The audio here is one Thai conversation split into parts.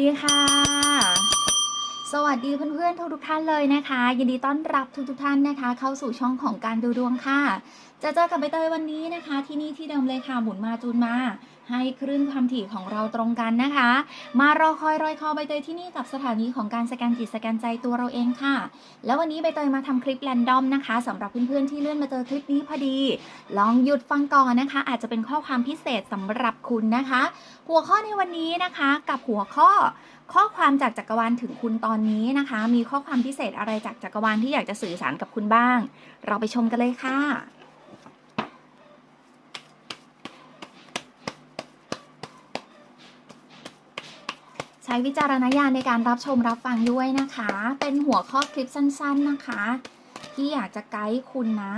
ดีค่ะ สวัสดีเพื่อนๆทุกๆท่านเลยนะคะ ยินดีต้อนรับทุกๆท่านนะคะ เข้าสู่ช่องของการดูดวงค่ะจะเจอกับใบเตยวันนี้นะคะ ที่นี่ที่เดิมเลยค่ะหมุนมาจูนมา ให้คลื่นความถี่ของเราตรงกันนะคะ มารอคอยรอยคอใบเตยที่นี่กับสถานีของการสแกนจิตสแกนใจตัวเราเองค่ะ แล้ววันนี้ใบเตยมาทำคลิปแรนดอมนะคะสำหรับเพื่อนๆที่เลื่อนมาเจอคลิปนี้พอดี ลองหยุดฟังก่อนนะคะ อาจจะเป็นข้อความพิเศษสำหรับคุณนะคะ หัวข้อในวันนี้นะคะกับหัวข้อข้อความจากจักรวาลถึงคุณตอนนี้นะคะ มีข้อความพิเศษอะไรจากจักรวาลที่อยากจะสื่อสารกับคุณบ้าง เราไปชมกันเลยค่ะ ใช้วิจารณญาณในการรับชมรับฟังด้วยนะคะ เป็นหัวข้อคลิปสั้น ๆนะคะ ที่อยากจะไกด์คุณนะ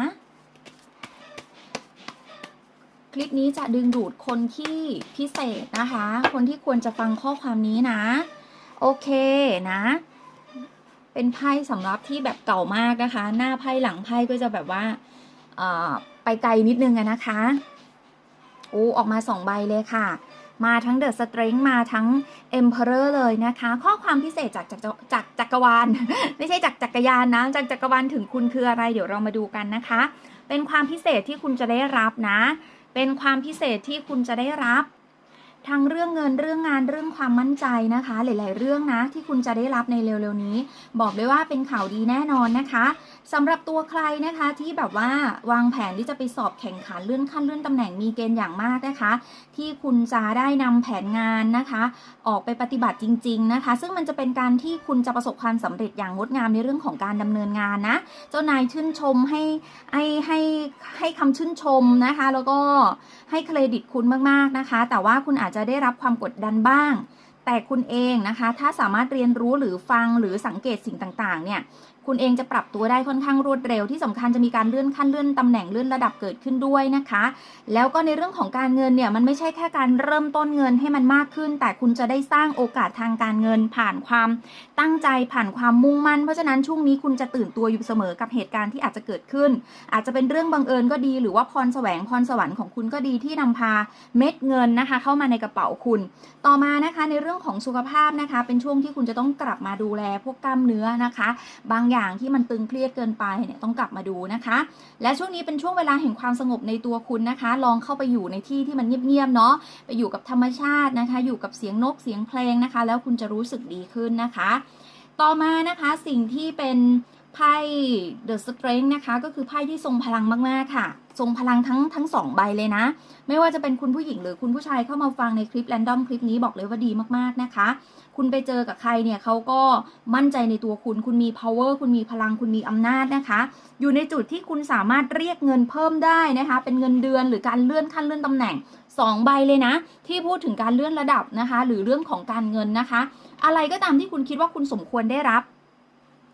คลิปนี้จะดึงดูดคนที่พิเศษนะคะ คนที่ควรจะฟังข้อความนี้นะ โอเคนะ เป็นไพ่สำรับที่แบบเก่ามากนะคะ หน้าไพ่หลังไพ่ก็จะแบบว่าไปไกลนิดนึงอะนะคะโอ้ออกมาสองใบเลยค่ะ มาทั้งเดอะสเตริงมาทั้งเอ็มเพอร์เลยนะคะ ข้อความพิเศษจากจากจากจักรวาล ไม่ใช่จากจักรยานนะ จากจักรวาลถึงคุณคืออะไร เดี๋ยวเรามาดูกันนะคะ เป็นความพิเศษที่คุณจะได้รับนะ เป็นความพิเศษที่คุณจะได้รับ ทั้งเรื่องเงินเรื่องงานเรื่องความมั่นใจนะคะ หลาย ๆ เรื่องนะที่คุณจะได้รับในเร็ว ๆ นี้ บอกเลยว่าเป็นข่าวดีแน่นอนนะคะสำหรับตัวใครนะคะที่แบบว่าวางแผนที่จะไปสอบแข่งขันเลื่อนขั้นเลื่อนตำแหน่งมีเกณฑ์อย่างมากนะคะ ที่คุณจะได้นำแผนงานนะคะ ออกไปปฏิบัติจริง ๆ นะคะ ซึ่งมันจะเป็นการที่คุณจะประสบความสำเร็จอย่างงดงามในเรื่องของการดำเนินงานนะ เจ้านายชื่นชมให้ให้ให้ให้คำชื่นชมนะคะ แล้วก็ให้เครดิตคุณมากๆนะคะ แต่ว่าคุณอาจจะได้รับความกดดันบ้าง แต่คุณเองนะคะ ถ้าสามารถเรียนรู้หรือฟังหรือสังเกตสิ่งต่างๆ เนี่ย คุณเองจะปรับตัวได้ค่อนข้างรวดเร็ว ที่สำคัญจะมีการเลื่อนขั้นเลื่อนตำแหน่งเลื่อนระดับเกิดขึ้นด้วยนะคะ แล้วก็ในเรื่องของการเงินเนี่ยมันไม่ใช่แค่การเริ่มต้นเงินให้มันมากขึ้น แต่คุณจะได้สร้างโอกาสทางการเงินผ่านความตั้งใจผ่านความมุ่งมั่น เพราะฉะนั้นช่วงนี้คุณจะตื่นตัวอยู่เสมอกับเหตุการณ์ที่อาจจะเกิดขึ้น อาจจะเป็นเรื่องบังเอิญก็ดี หรือว่าพรแสวงพรสวรรค์ของคุณก็ดีที่นำพาเม็ดเงินนะคะ เข้ามาในกระเป๋าคุณ ต่อมานะคะในเรื่องของสุขภาพนะคะ เป็นช่วงที่คุณจะต้องกลับมาดูแลพวกกล้ามเนื้อนะคะ บางอย่างางที่มันตึงเครียดเกินไปเนี่ยต้องกลับมาดูนะคะ และช่วงนี้เป็นช่วงเวลาแห่งความสงบในตัวคุณนะคะ ลองเข้าไปอยู่ในที่ที่มันเงียบๆเนาะไปอยู่กับธรรมชาตินะคะ อยู่กับเสียงนกเสียงเพลงนะคะ แล้วคุณจะรู้สึกดีขึ้นนะคะ ต่อมานะคะสิ่งที่เป็นไพ่ The Strength นะคะ ก็คือไพ่ที่ทรงพลังมากๆค่ะ ทรงพลังทั้งทั้งสองใบเลยนะ ไม่ว่าจะเป็นคุณผู้หญิงหรือคุณผู้ชายเข้ามาฟังในคลิปแรนดอมคลิปนี้บอกเลยว่าดีมากๆนะคะ คุณไปเจอกับใครเนี่ยเขาก็มั่นใจในตัวคุณ คุณมี power คุณมีพลังคุณมีอำนาจนะคะ อยู่ในจุดที่คุณสามารถเรียกเงินเพิ่มได้นะคะ เป็นเงินเดือนหรือการเลื่อนขั้นเลื่อนตำแหน่ง 2 ใบเลยนะ ที่พูดถึงการเลื่อนระดับนะคะ หรือเรื่องของการเงินนะคะ อะไรก็ตามที่คุณคิดว่าคุณสมควรได้รับ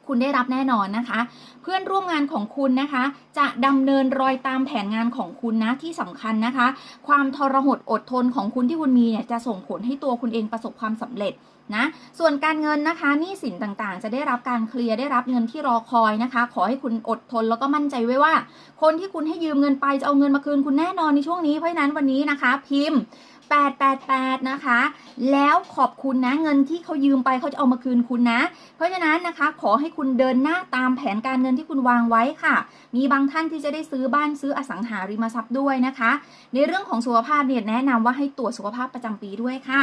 คุณได้รับแน่นอนนะคะ เพื่อนร่วมงานของคุณนะคะ จะดำเนินรอยตามแผนงานของคุณนะที่สำคัญนะคะ ความทรหดอดทนของคุณที่คุณมีเนี่ยจะส่งผลให้ตัวคุณเองประสบความสำเร็จนะส่วนการเงินนะคะหนี้สินต่างๆ จะได้รับการเคลียร์ได้รับเงินที่รอคอยนะคะ ขอให้คุณอดทนแล้วก็มั่นใจไว้ว่า คนที่คุณให้ยืมเงินไปจะเอาเงินมาคืนคุณแน่นอนในช่วงนี้เพราะฉะนั้นวันนี้นะคะ พิมพ์ 888 นะคะ แล้วขอบคุณนะเงินที่เขายืมไปเขาจะเอามาคืนคุณนะ เพราะฉะนั้นนะคะ ขอให้คุณเดินหน้าตามแผนการเงินที่คุณวางไว้ค่ะ มีบางท่านที่จะได้ซื้อบ้านซื้ออสังหาริมทรัพย์ด้วยนะคะ ในเรื่องของสุขภาพเนี่ยแนะนำว่าให้ตรวจสุขภาพประจำปีด้วยค่ะ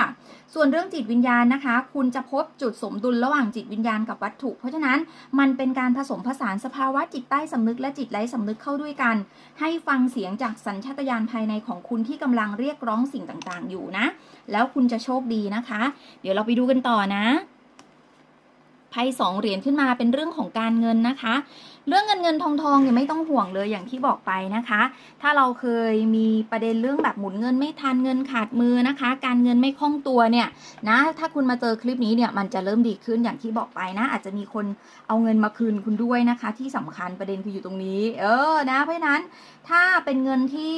ส่วนเรื่องจิตวิญญาณนะคะ คุณจะพบจุดสมดุลระหว่างจิตวิญญาณกับวัตถุ เพราะฉะนั้นมันเป็นการผสมผสานสภาวะจิตใต้สำนึกและจิตไร้สำนึกเข้าด้วยกัน ให้ฟังเสียงจากสัญชาตญาณภายในของคุณที่กำลังเรียกร้องสิ่งต่างๆอยู่นะ แล้วคุณจะโชคดีนะคะ เดี๋ยวเราไปดูกันต่อนะไพ่สองเหรียญขึ้นมาเป็นเรื่องของการเงินนะคะ เรื่องเงินเงินทองทองเนี่ยไม่ต้องห่วงเลยอย่างที่บอกไปนะคะ ถ้าเราเคยมีประเด็นเรื่องแบบหมุนเงินไม่ทันเงินขาดมือนะคะ การเงินไม่คล่องตัวเนี่ยนะ ถ้าคุณมาเจอคลิปนี้เนี่ยมันจะเริ่มดีขึ้นอย่างที่บอกไปนะ อาจจะมีคนเอาเงินมาคืนคุณด้วยนะคะ ที่สำคัญประเด็นคืออยู่ตรงนี้ เออนะเพราะฉะนั้นถ้าเป็นเงินที่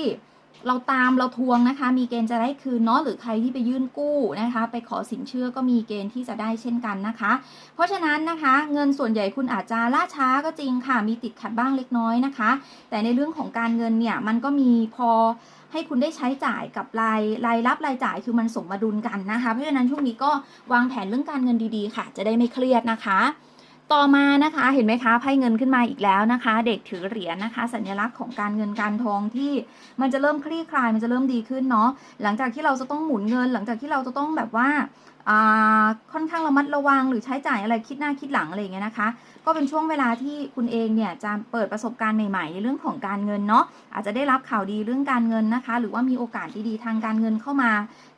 เราตามเราทวงนะคะ มีเกณฑ์จะได้คืนเนาะหรือใครที่ไปยื่นกู้นะคะ ไปขอสินเชื่อก็มีเกณฑ์ที่จะได้เช่นกันนะคะ เพราะฉะนั้นนะคะ เงินส่วนใหญ่คุณอาจจะล่าช้าก็จริงค่ะ มีติดขัดบ้างเล็กน้อยนะคะ แต่ในเรื่องของการเงินเนี่ยมันก็มีพอให้คุณได้ใช้จ่ายกับรายรายรับรายจ่ายคือมันสมดุลกันนะคะ เพราะฉะนั้นช่วงนี้ก็วางแผนเรื่องการเงินดีๆ ค่ะ จะได้ไม่เครียดนะคะ ต่อมานะคะเห็นไหมคะไพ่เงินขึ้นมาอีกแล้วนะคะ เด็กถือเหรียญนะคะ สัญลักษณ์ของการเงินการทองที่มันจะเริ่มคลี่คลายมันจะเริ่มดีขึ้นเนาะหลังจากที่เราจะต้องหมุนเงิน หลังจากที่เราจะต้องแบบว่า ค่อนข้างระมัดระวังหรือใช้จ่ายอะไรคิดหน้าคิดหลังอะไรอย่างเงี้ยนะคะ ก็เป็นช่วงเวลาที่คุณเองเนี่ยจะเปิดประสบการณ์ใหม่ๆ ในเรื่องของการเงินเนาะอาจจะได้รับข่าวดีเรื่องการเงินนะคะ หรือว่ามีโอกาสดีๆทางการเงินเข้ามา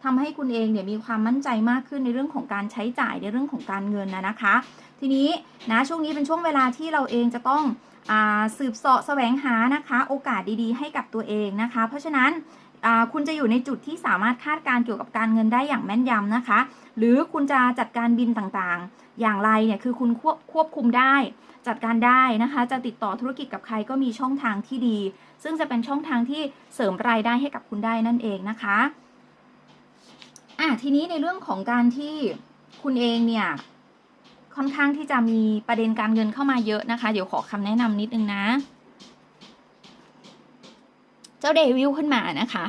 ทำให้คุณเองเนี่ยมีความมั่นใจมากขึ้นในเรื่องของการใช้จ่ายในเรื่องของการเงินนะนะคะ ทีนี้นะช่วงนี้เป็นช่วงเวลาที่เราเองจะต้องอสืบเสาะแสวงหานะคะ โอกาสดีๆ ให้กับตัวเองนะคะ เพราะฉะนั้น คุณจะอยู่ในจุดที่สามารถคาดการเกี่ยวกับการเงินได้อย่างแม่นยำนะคะ หรือคุณจะจัดการบินต่างๆ อย่างไรเนี่ยคือคุณควบควบคุมได้ จัดการได้นะคะ จะติดต่อธุรกิจกับใครก็มีช่องทางที่ดี ซึ่งจะเป็นช่องทางที่เสริมรายได้ให้กับคุณได้นั่นเองนะคะอะทีนี้ในเรื่องของการที่คุณเองเนี่ยค่อนข้างที่จะมีประเด็นการเงินเข้ามาเยอะนะคะ เดี๋ยวขอคำแนะนำนิดนึงนะ จ้าเดวิลขึ้นมานะคะ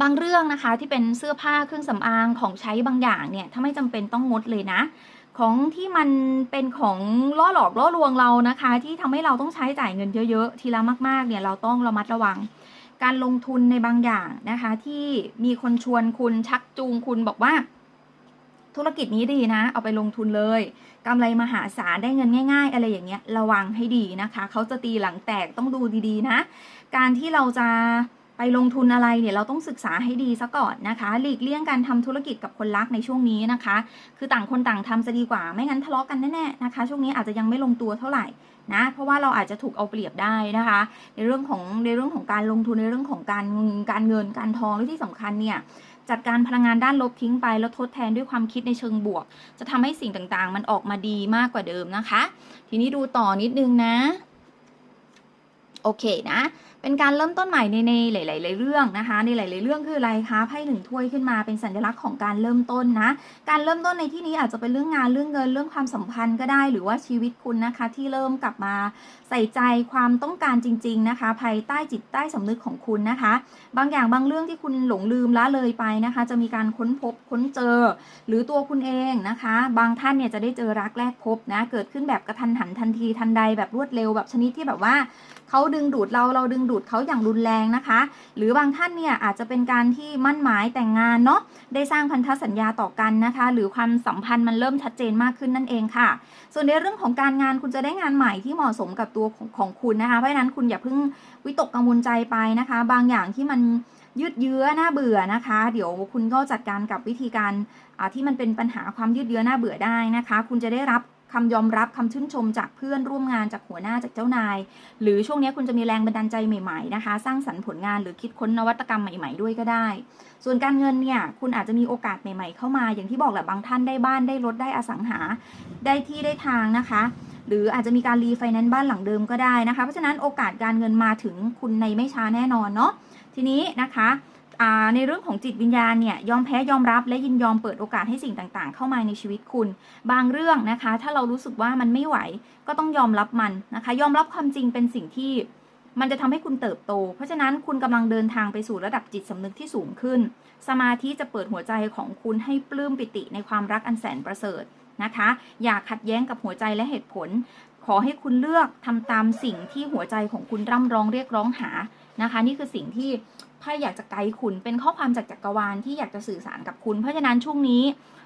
บางเรื่องนะคะที่เป็นเสื้อผ้าเครื่องสำอางของใช้บางอย่างเนี่ย ถ้าไม่จำเป็นต้องงดเลยนะ ของที่มันเป็นของล่อหลอกล่อลวงเรานะคะ ที่ทำให้เราต้องใช้จ่ายเงินเยอะๆ ทีละมากๆเนี่ยเราต้องระมัดระวัง การลงทุนในบางอย่างนะคะ ที่มีคนชวนคุณชักจูงคุณบอกว่า ธุรกิจนี้ดีนะ เอาไปลงทุนเลยกำไรมหาศาลได้เงินง่าย ๆ อะไรอย่างเงี้ย ระวังให้ดีนะคะ เขาจะตีหลังแตกต้องดูดีๆนะ การที่เราจะ ไปลงทุนอะไรเนี่ยเราต้องศึกษาให้ดีซะก่อนนะคะ หลีกเลี่ยงการทำธุรกิจกับคนรักในช่วงนี้นะคะ คือต่างคนต่างทำจะดีกว่าไม่งั้นทะเลาะกันแน่ๆนะคะ ช่วงนี้อาจจะยังไม่ลงตัวเท่าไหร่นะเพราะว่าเราอาจจะถูกเอาเปรียบได้นะคะ ในเรื่องของในเรื่องของการลงทุนในเรื่องของการการเงินการทองและที่สำคัญเนี่ยจัดการพลังงานด้านลบทิ้งไปแล้วทดแทนด้วยความคิดในเชิงบวก จะทำให้สิ่งต่างๆ มันออกมาดีมากกว่าเดิมนะคะ ทีนี้ดูต่อนิดนึงนะ โอเคนะ เป็นการเริ่มต้นใหม่ในในหลาย ๆ เรื่องนะคะ ในหลาย ๆ เรื่องคืออะไรคะไพ่หนึ่งถ้วยขึ้นมาเป็นสัญลักษณ์ของการเริ่มต้นนะ การเริ่มต้นในที่นี้อาจจะเป็นเรื่องงานเรื่องเงินเรื่องความสัมพันธ์ก็ได้ หรือว่าชีวิตคุณนะคะ ที่เริ่มกลับมาใส่ใจความต้องการจริง ๆ นะคะ ภายใต้จิตใต้สำนึกของคุณนะคะ บางอย่างบางเรื่องที่คุณหลงลืมละเลยไปนะคะ จะมีการค้นพบค้นเจอ หรือตัวคุณเองนะคะ บางท่านเนี่ยจะได้เจอรักแรกพบนะ เกิดขึ้นแบบกระทันหันทันทีทันใดแบบรวดเร็วแบบชนิดที่แบบว่า เขาดึงดูดเราเราดึงดูดเขาอย่างรุนแรงนะคะ หรือบางท่านเนี่ยอาจจะเป็นการที่มั่นหมายแต่งงานเนาะได้สร้างพันธสัญญาต่อกันนะคะ หรือความสัมพันธ์มันเริ่มชัดเจนมากขึ้นนั่นเองค่ะ ส่วนในเรื่องของการงานคุณจะได้งานใหม่ที่เหมาะสมกับตัวของของคุณนะคะ เพราะฉะนั้นคุณอย่าเพิ่งวิตกกังวลใจไปนะคะ บางอย่างที่มันยืดเยื้อน่าเบื่อนะคะ เดี๋ยวคุณก็จัดการกับวิธีการที่มันเป็นปัญหาความยืดเยื้อน่าเบื่อได้นะคะ คุณจะได้รับ คำยอมรับคำชื่นชมจากเพื่อนร่วมงานจากหัวหน้าจากเจ้านาย หรือช่วงนี้คุณจะมีแรงบันดาลใจใหม่ๆนะคะ สร้างสรรค์ผลงานหรือคิดค้นนวัตกรรมใหม่ๆด้วยก็ได้ ส่วนการเงินเนี่ยคุณอาจจะมีโอกาสใหม่ ๆ เข้ามาอย่างที่บอกแหละบางท่านได้บ้านได้รถได้อสังหา ได้ที่ได้ทางนะคะ หรืออาจจะมีการรีไฟแนนซ์บ้านหลังเดิมก็ได้นะคะ เพราะฉะนั้นโอกาสการเงินมาถึงคุณในไม่ช้าแน่นอนเนาะทีนี้นะคะ ในเรื่องของจิตวิญญาณเนี่ยยอมแพ้ยอมรับและยินยอมเปิดโอกาสให้สิ่งต่างๆ เข้ามาในชีวิตคุณ บางเรื่องนะคะ ถ้าเรารู้สึกว่ามันไม่ไหว ก็ต้องยอมรับมันนะคะ ยอมรับความจริงเป็นสิ่งที่มันจะทำให้คุณเติบโต เพราะฉะนั้นคุณกำลังเดินทางไปสู่ระดับจิตสำนึกที่สูงขึ้น สมาธิจะเปิดหัวใจของคุณให้ปลื้มปิติในความรักอันแสนประเสริฐนะคะ อย่าขัดแย้งกับหัวใจและเหตุผล ขอให้คุณเลือกทำตามสิ่งที่หัวใจของคุณร่ำร้องเรียกร้องหานะคะ นี่คือสิ่งที่ ไพ่อยากจะไกด์คุณเป็นข้อความจากจักรวาลที่อยากจะสื่อสารกับคุณ เพราะฉะนั้นช่วงนี้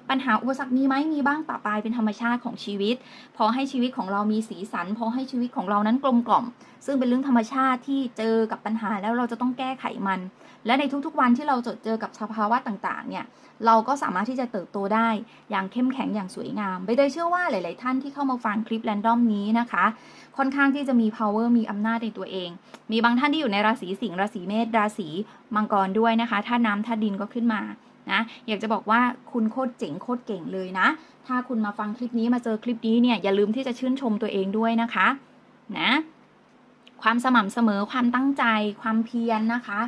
ปัญหาอุปสรรคมีไหมมีบ้างปะปายเป็นธรรมชาติของชีวิต พอให้ชีวิตของเรามีสีสัน พอให้ชีวิตของเรานั้นกลมกล่อม ซึ่งเป็นเรื่องธรรมชาติที่เจอกับปัญหาแล้วเราจะต้องแก้ไขมัน และในทุกๆวันที่เราเจอเจอกับสภาวะต่างๆ เนี่ย เราก็สามารถที่จะเติบโตได้อย่างเข้มแข็งอย่างสวยงามไปโดยเชื่อว่าหลายๆ ท่านที่เข้ามาฟังคลิปแรนดอมนี้นะคะ ค่อนข้างที่จะมี power มีอำนาจในตัวเอง มีบางท่านที่อยู่ในราศีสิงห์ราศีเมษราศีมังกรด้วยนะคะธาน้ำธาดินก็ขึ้นมานะอยากจะบอกว่าคุณโคตรเจ๋งโคตรเก่งเลยนะ ถ้าคุณมาฟังคลิปนี้มาเจอคลิปนี้เนี่ยอย่าลืมที่จะชื่นชมตัวเองด้วยนะคะ นะ ความสม่ำเสมอความตั้งใจ ความเพียรนนะคะ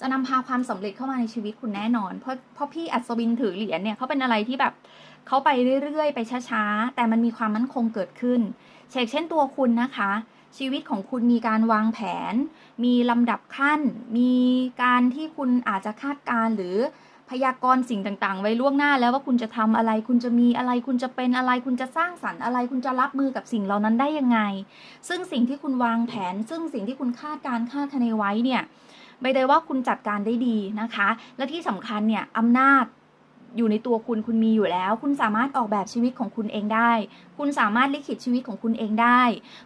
จะนำพาความสำเร็จเข้ามาในชีวิตคุณแน่นอน เพราะเพราะพี่อัศวินถือเหรียญเนี่ยเขาเป็นอะไรที่แบบเขาไปเรื่อยๆ ไปช้าๆ แต่มันมีความมั่นคงเกิดขึ้นเช่นเช่นตัวคุณนะคะ ชีวิตของคุณมีการวางแผน มีลำดับขั้น มีการที่คุณอาจจะคาดการณ์หรือ ยากรณ์สิ่งต่างๆ ไว้ล่วงหน้าแล้วว่าคุณจะทำอะไร คุณจะมีอะไร คุณจะเป็นอะไร คุณจะสร้างสรรค์อะไร คุณจะรับมือกับสิ่งเหล่านั้นได้ยังไง ซึ่งสิ่งที่คุณวางแผน ซึ่งสิ่งที่คุณคาดการคาดคะเนไว้เนี่ยใบเตยว่าคุณจัดการได้ดีนะคะ และที่สำคัญเนี่ยอำนาจ อยู่ในตัวคุณคุณมีอยู่แล้ว คุณสามารถออกแบบชีวิตของคุณเองได้ คุณสามารถลิขิตชีวิตของคุณเองได้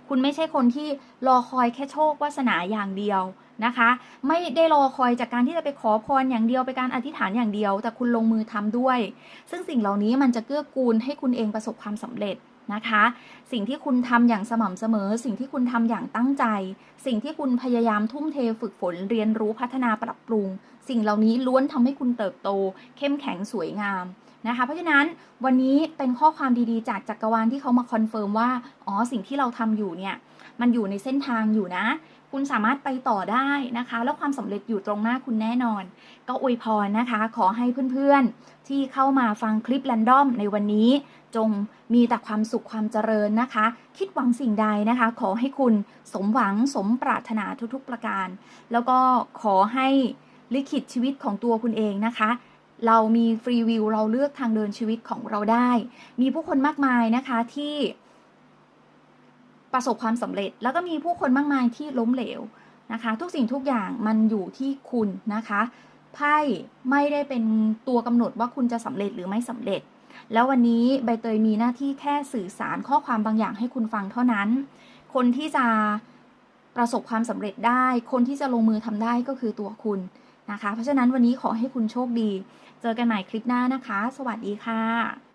คุณไม่ใช่คนที่รอคอยแค่โชควาสนาอย่างเดียวนะคะ ไม่ได้รอคอยจากการที่จะไปขอพรอย่างเดียวไปการอธิษฐานอย่างเดียว แต่คุณลงมือทำด้วย ซึ่งสิ่งเหล่านี้มันจะเกื้อกูลให้คุณเองประสบความสำเร็จ นะคะ สิ่งที่คุณทำอย่างสม่ำเสมอ สิ่งที่คุณทำอย่างตั้งใจ สิ่งที่คุณพยายามทุ่มเทฝึกฝนเรียนรู้พัฒนาปรับปรุง สิ่งเหล่านี้ล้วนทำให้คุณเติบโต เข้มแข็งสวยงามนะคะ เพราะฉะนั้นวันนี้เป็นข้อความดีๆ จากจักรวาลที่เขามาคอนเฟิร์มว่า อ๋อ สิ่งที่เราทำอยู่เนี่ย มันอยู่ในเส้นทางอยู่นะ คุณสามารถไปต่อได้นะคะ แล้วความสำเร็จอยู่ตรงหน้าคุณแน่นอน ก็อวยพรนะคะ ขอให้เพื่อนๆ ที่เข้ามาฟังคลิปแรนดอมในวันนี้ จงมีแต่ความสุขความเจริญนะคะ คิดหวังสิ่งใดนะคะ ขอให้คุณสมหวังสมปรารถนาทุกๆประการ แล้วก็ขอให้ลิขิตชีวิตของตัวคุณเองนะคะเรามีฟรีวิวเราเลือกทางเดินชีวิตของเราได้ มีผู้คนมากมายนะคะที่ ประสบความสำเร็จ แล้วก็มีผู้คนมากมายที่ล้มเหลวนะคะ ทุกสิ่งทุกอย่างมันอยู่ที่คุณนะคะไพ่ไม่ได้เป็นตัวกำหนดว่าคุณจะสำเร็จหรือไม่สำเร็จ แล้ววันนี้ใบเตยมีหน้าที่แค่สื่อสารข้อความบางอย่างให้คุณฟังเท่านั้น คนที่จะประสบความสำเร็จได้ คนที่จะลงมือทำได้ก็คือตัวคุณนะคะ เพราะฉะนั้นวันนี้ขอให้คุณโชคดี เจอกันใหม่คลิปหน้านะคะ สวัสดีค่ะ